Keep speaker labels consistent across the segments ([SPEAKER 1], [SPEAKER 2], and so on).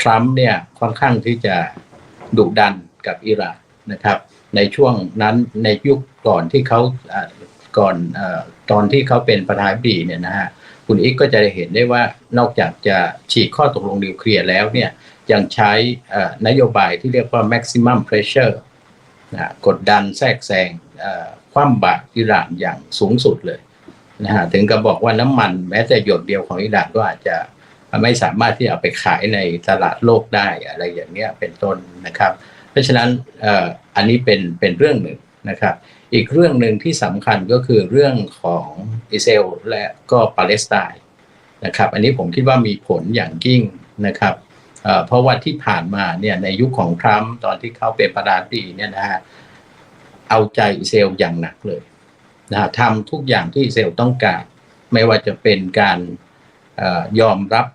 [SPEAKER 1] ทรัมป์เนี่ยค่อนข้างที่จะดุดันกับอิหร่านนะครับ ในช่วงนั้นในยุคก่อนที่เขาก่อนอตอนที่เขาเป็นประธานาธิบดีเนี่ยนะฮะคุณอีกก็จะเห็นได้ว่านอกจากจะฉีกข้อตกลงนิวเคลียร์แล้วเนี่ยยังใช้นโยบายที่เรียกว่า maximum pressure นะกดดันแทรกแซงคว่ำบาตรอิหร่านอย่างสูงสุดเลยนะฮะถึงกับบอกว่าน้ำมันแม้แต่หยดเดียวของอิหร่านก็อาจจะ ไม่สามารถที่จะเอาไปขายในตลาดโลกได้อะไรอย่างเงี้ยเป็นต้นนะครับ เพราะฉะนั้นอันนี้เป็นเป็นเรื่องหนึ่งนะครับ อีกเรื่องหนึ่งที่สำคัญก็คือเรื่องของอิสราเอลและก็ปาเลสไตน์นะครับ อันนี้ผมคิดว่ามีผลอย่างยิ่งนะครับเพราะว่าที่ผ่านมาเนี่ยในยุคของทรัมป์ตอนที่เขาเป็นประธานาธิบดีเนี่ยนะฮะเอาใจอิสราเอลอย่างหนักเลยนะฮะทำทุกอย่างที่อิสราเอลต้องการ ไม่ว่าจะเป็นการ ยอมรับ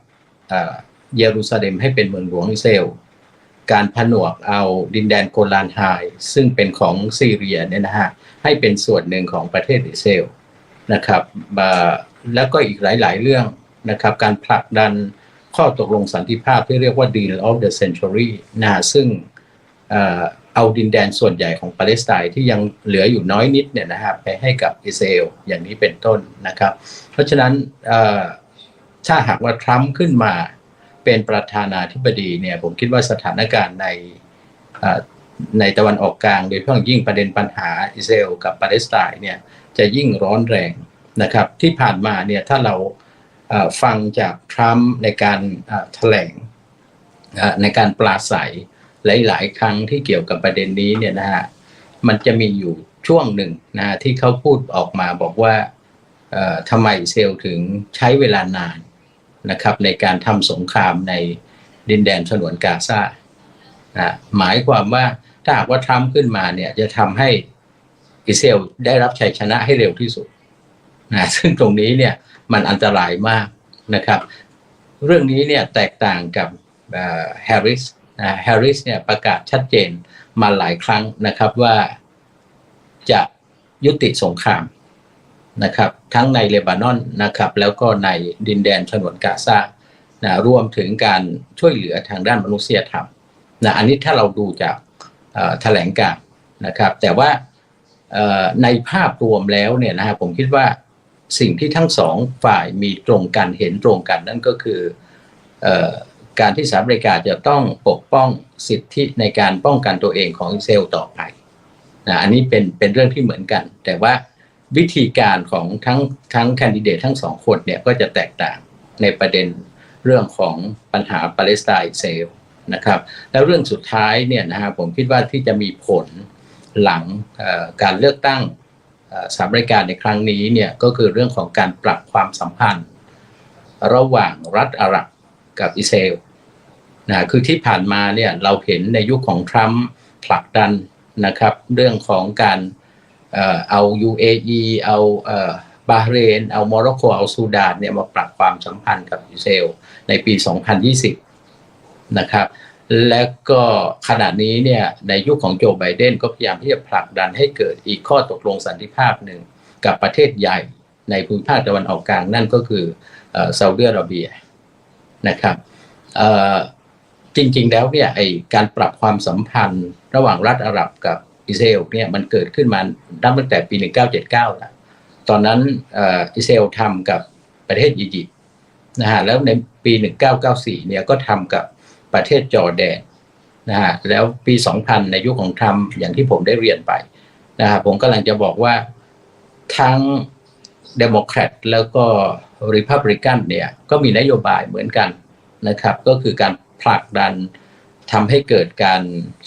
[SPEAKER 1] เยรูซาเล็มให้เป็นเมืองหลวงอิสราเอลการผนวกเอาดินแดนโกลานไฮซึ่งเป็นของซีเรียเนี่ยนะฮะให้เป็นส่วนหนึ่งของประเทศอิสราเอลนะครับแล้วก็อีกหลาย ๆ เรื่องนะครับการผลักดันข้อตกลงสันติภาพที่เรียกว่า Deal of the Century นะฮะซึ่งเอาดินแดนส่วนใหญ่ของปาเลสไตน์ที่ยังเหลืออยู่น้อยนิดเนี่ยนะฮะไปให้กับอิสราเอลอย่างนี้เป็นต้นนะครับ เพราะฉะนั้นอ ถ้าหากว่าทรัมป์ขึ้นมาเป็นประธานาธิบดีเนี่ยผมคิดว่าสถานการณ์ในในตะวันออกกลางโดยเฉพาะยิ่งประเด็นปัญหาอิสราเอลกับปาเลสไตน์เนี่ยจะยิ่งร้อนแรงนะครับ ที่ผ่านมาเนี่ยถ้าเราฟังจากทรัมป์ในการแถลงในการปราศัยหลาย ๆ ครั้งที่เกี่ยวกับประเด็นนี้เนี่ยนะฮะมันจะมีอยู่ช่วงหนึ่งนะฮะที่เขาพูดออกมาบอกว่าทำไมเอลถึงใช้เวลานาน นะครับในการทำสงครามในดินแดนฉนวนกาซานะหมายความว่าถ้าหากว่าทรัมป์ขึ้นมาเนี่ยจะทำให้อิสราเอลได้รับชัยชนะให้เร็วที่สุดนะซึ่งตรงนี้เนี่ยมันอันตรายมากนะครับ เรื่องนี้เนี่ยแตกต่างกับแฮร์ริสแฮร์ริสเนี่ยประกาศชัดเจนมาหลายครั้งนะครับว่าจะยุติสงคราม นะครับ ทั้งในเลบานอนนะครับ แล้วก็ในดินแดนฉนวนกาซานะรวมถึงการช่วยเหลือทางด้านมนุษยธรรมนะอันนี้ถ้าเราดูจากแถลงการนะครับ แต่ว่าในภาพรวมแล้วเนี่ยนะฮะผมคิดว่าสิ่งที่ทั้งสองฝ่ายมีตรงกันเห็นตรงกันนั่นก็คืออการที่สหรัฐอเมริกาจะต้องปกป้องสิทธิในการป้องกันตัวเองของอิสราเอลต่อไปนะอันนี้เป็นเป็นเรื่องที่เหมือนกัน แต่ว่า วิธีการของทั้งทั้งแคนดิเดตทั้งสองคนเนี่ยก็จะแตกต่างในประเด็นเรื่องของปัญหาปาเลสไตน์เอลนะครับ แล้วเรื่องสุดท้ายเนี่ยนะฮะผมคิดว่าที่จะมีผลหลังการเลือกตั้งสหรัฐอเมริการในครั้งนี้เนี่ยก็คือเรื่องของการปรับความสัมพันธ์ ระหว่างรัฐอาหรับกับอิสราเอลนะคือที่ผ่านมาเนี่ยเราเห็นในยุคของทรัมป์ผลักดันนะครับ เรื่องของการ เอา UAE เอาบาเรน เอาโมร็อกโกเอาซูดานเนี่ยมาปรับความสัมพันธ์กับอิสราเอลในปี 2020 นะครับ และก็ขณะนี้เนี่ยในยุคของโจไบเดนก็พยายามที่จะผลักดันให้เกิดอีกข้อตกลงสันติภาพหนึ่งกับประเทศใหญ่ในภูมิภาคตะวันออกกลางนั่นก็คือซาอุดิอาระเบียนะครับจริงๆแล้วเนี่ยไอการปรับความสัมพันธ์ระหว่างรัฐอาหรับกับ อิสราเอลเนี่ยมันเกิดขึ้นมานับตั้งแต่ปี 1979แล้วตอนนั้นอิสราเอลทำกับประเทศอียิปต์นะฮะแล้วในปี 1994เนี่ยก็ทำกับประเทศจอร์แดนนะฮะแล้วปี 2000 ในยุคของทรัมป์อย่างที่ผมได้เรียนไปนะฮะผมกำลังจะบอกว่าทั้งเดโมแครตแล้วก็ริพับริกันเนี่ยก็มีนโยบายเหมือนกันนะครับ ก็คือการผลักดัน ทำให้เกิดการ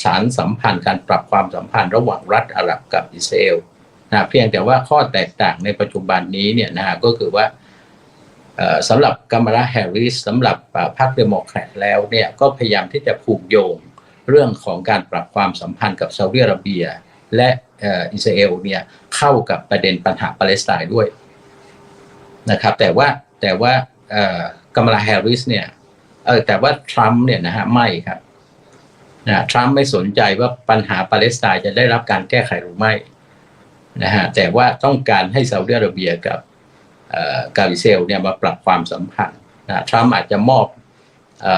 [SPEAKER 1] สารสัมพันธ์การปรับความสัมพันธ์ระหว่างรัฐอาหรับกับอิสราเอลนะเพียงแต่ว่าข้อแตกต่างในปัจจุบันนี้เนี่ยนะฮะก็คือว่าสำหรับกัมราแฮร์ริสสำหรับพรรคเดโมแครตแล้วเนี่ยก็พยายามที่จะผูกโยงเรื่องของการปรับความสัมพันธ์กับซาอุดิอาระเบีย และอิสราเอลเนี่ยเข้ากับประเด็นปัญหาปาเลสไตน์ด้วยนะครับแต่ว่าแต่ว่ากัมราแฮร์ริสเนี่ยแต่ว่าทรัมป์เนี่ยนะฮะไม่ครับ นะทรัมป์ไม่สนใจว่าปัญหาปาเลสไตน์จะได้รับการแก้ไขหรือไม่นะฮะแต่ว่าต้องการให้ซาอุดิอาระเบียกับกาอิเอลเนี่ยมาปรับความสัมพันธ์นะทรัมป์อาจจะมอบอ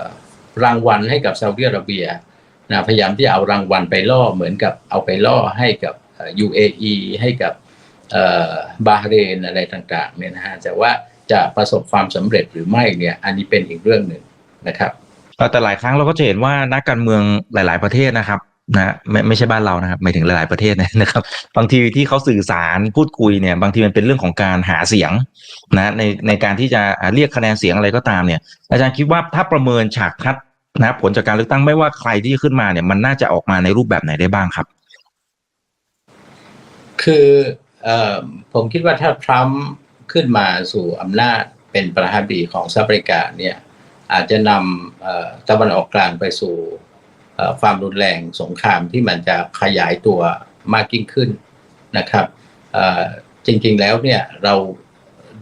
[SPEAKER 1] อรางวัลให้กับซาอุดิอาระเบียนะพยายามที่เอารางวัลไปล่อเหมือนกับเอาไปล่อให้กับเอ่อ UAE ให้กับบาเรนอะไรต่างๆเนี่ยนะฮะแต่ว่าจะประสบความสำเร็จหรือไม่เนี่ยอันนี้เป็นอีกเรื่องหนึ่งนะครับ
[SPEAKER 2] แต่หลายครั้งเราก็จะเห็นว่านักการเมืองหลาย ๆ ประเทศนะครับนะไม่ไม่ใช่บ้านเรานะครับหมายถึงหลายๆประเทศนะครับ บางทีที่เขาสื่อสารพูดคุยเนี่ย บางทีมันเป็นเรื่องของการหาเสียงนะในในการที่จะเรียกคะแนนเสียงอะไรก็ตามเนี่ย อาจารย์คิดว่าถ้าประเมินฉากทัดนะผลจากการเลือกตั้งไม่ว่าใครที่ขึ้นมาเนี่ย มันน่าจะออกมาในรูปแบบไหนได้บ้างครับ
[SPEAKER 1] คือเอ่อผมคิดว่าถ้าทรัมป์ขึ้นมาสู่อำนาจเป็นประธานาธิบดีของสหรัฐอเมริกาเนี่ย อาจจะนำเอ่อตะวันออกกลางไปสู่เอ่อความรุนแรงสงครามที่มันจะขยายตัวมากยิ่งขึ้นนะครับเอ่อจริงๆแล้วเนี่ยเรา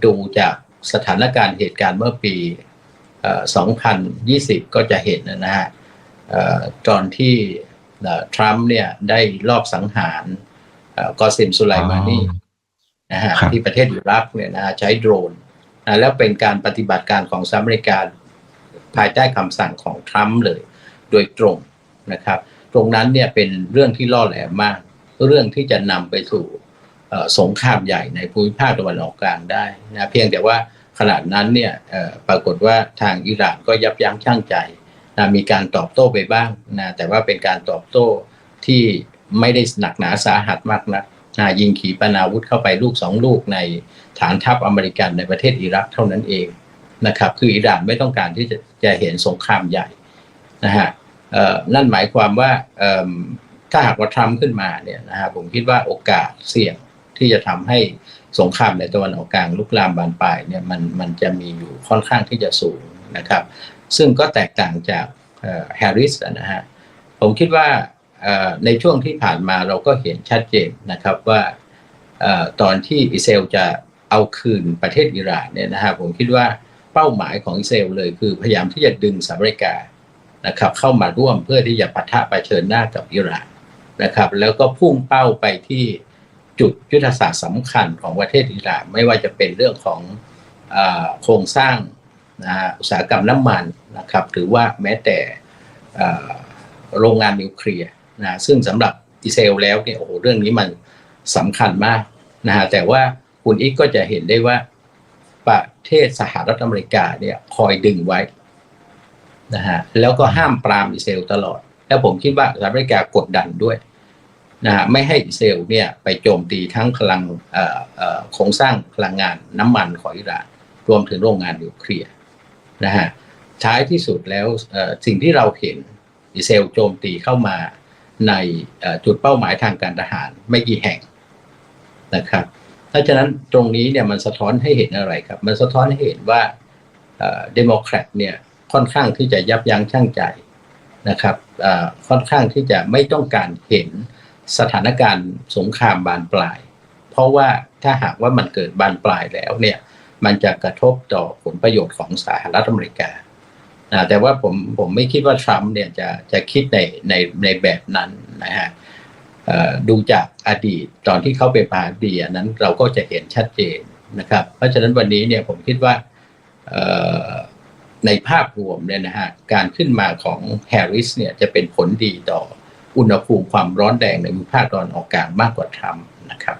[SPEAKER 1] ดูจากสถานการณ์เหตุการณ์เมื่อปีเอ่อ2020 ก็จะเห็นนะฮะเอ่อตอนที่เอ่อทรัมป์เนี่ยได้ลอบสังหารเอ่อกอซิมสุไลมานี
[SPEAKER 2] อ๋อ
[SPEAKER 1] นะฮะ
[SPEAKER 2] ครับ
[SPEAKER 1] ที่ประเทศอิรักเนี่ยนะฮะใช้โดรนนะแล้วเป็นการปฏิบัติการของสหรัฐอเมริกา ภายใต้คำสั่งของทรัมป์เลย โดยตรงนะครับ ตรงนั้นเนี่ยเป็นเรื่องที่ล่อแหลมมาก เรื่องที่จะนำไปสู่สงครามใหญ่ในภูมิภาคตะวันออกกลางได้นะเพียงแต่ว่าขนาดนั้นเนี่ยปรากฏว่าทางอิหร่านก็ยับยั้งชั่งใจนะมีการตอบโต้ไปบ้างนะแต่ว่าเป็นการตอบโต้ที่ไม่ได้หนักหนาสาหัสมากนักนะยิงขีปนาวุธเข้าไปลูกสองลูกในฐานทัพอเมริกันในประเทศอิรักเท่านั้นเอง นะครับ คืออิหร่านไม่ต้องการที่จะจะเห็นสงครามใหญ่นะฮะนั่นหมายความว่าถ้าหากว่าทรัมป์ขึ้นมาเนี่ยนะฮะผมคิดว่าโอกาสเสี่ยงที่จะทำให้สงครามในตะวันออกกลางลุกลามบานปลายเนี่ยมันมันจะมีอยู่ค่อนข้างที่จะสูงนะครับ ซึ่งก็แตกต่างจากแฮร์ริสนะฮะผมคิดว่าในช่วงที่ผ่านมาเราก็เห็นชัดเจนนะครับว่าตอนที่อิสราเอลจะเอาคืนประเทศอิหร่านเนี่ยนะฮะผมคิดว่า เป้าหมายของอิสราเลเลย คือพยายามที่จะดึงสหรัฐอเมริกานะครับเข้ามาร่วมเพื่อที่จะปะทะะเชิญหน้ากับอิหร่านนะครับ แล้วก็พุ่งเป้าไปที่จุดยุทธศาสตร์สำคัญของประเทศอิหร่านไม่ว่าจะเป็นเรื่องของอโครงสร้างนะอุตสาหกรรมน้ำมันนะครับหรือว่าแม้แต่โรงงานนิวเคลียร์นะซึ่งสำหรับอิสราเอลแล้วเนี่ยโอ้โหเรื่องนี้มันสำคัญมากนะฮะแต่ว่าคุณอีกก็จะเห็นได้ว่า ประเทศสหรัฐอเมริกาเนี่ยคอยดึงไว้นะฮะแล้วก็ห้ามปรามอิสราเอลตลอด แล้วผมคิดว่าสหรัฐอเมริกากดดันด้วยนะฮะไม่ให้อิสราเอลเนี่ยไปโจมตีทั้งพลังโครงสร้างพลังงานน้ำมันของอิหร่านรวมถึงโรงงานนิวเคลียร์นะฮะท้ายที่สุดแล้วสิ่งที่เราเห็นอิสราเอลโจมตีเข้ามาในจุดเป้าหมายทางการทหารไม่กี่แห่งนะครับ เพราะฉะนั้นตรงนี้เนี่ยมันสะท้อนให้เห็นอะไรครับ มันสะท้อนให้เห็นว่าเดโมแครตเนี่ยค่อนข้างที่จะยับยั้งชั่งใจนะครับค่อนข้างที่จะไม่ต้องการเห็นสถานการณ์สงครามบานปลาย เพราะว่าถ้าหากว่ามันเกิดบานปลายแล้วเนี่ยมันจะกระทบต่อผลประโยชน์ของสหรัฐอเมริกานะแต่ว่าผมผมไม่คิดว่าทรัมป์เนี่ยจะจะคิดในในในแบบนั้นนะฮะเดูจากอดีตตอนที่เขาไปปาดีอันนั้นเราก็จะเห็นชัดเจนนะครับ เพราะฉะนั้นวันนี้เนี่ยผมคิดว่าในภาพรวมเนี่ยนะฮะการขึ้นมาของแฮร์ริสเนี่ยจะเป็นผลดีต่ออุณหภูมิความร้อนแรงในภูมิภาคตอนออกกลางมากกว่าทรัมป์นะครับ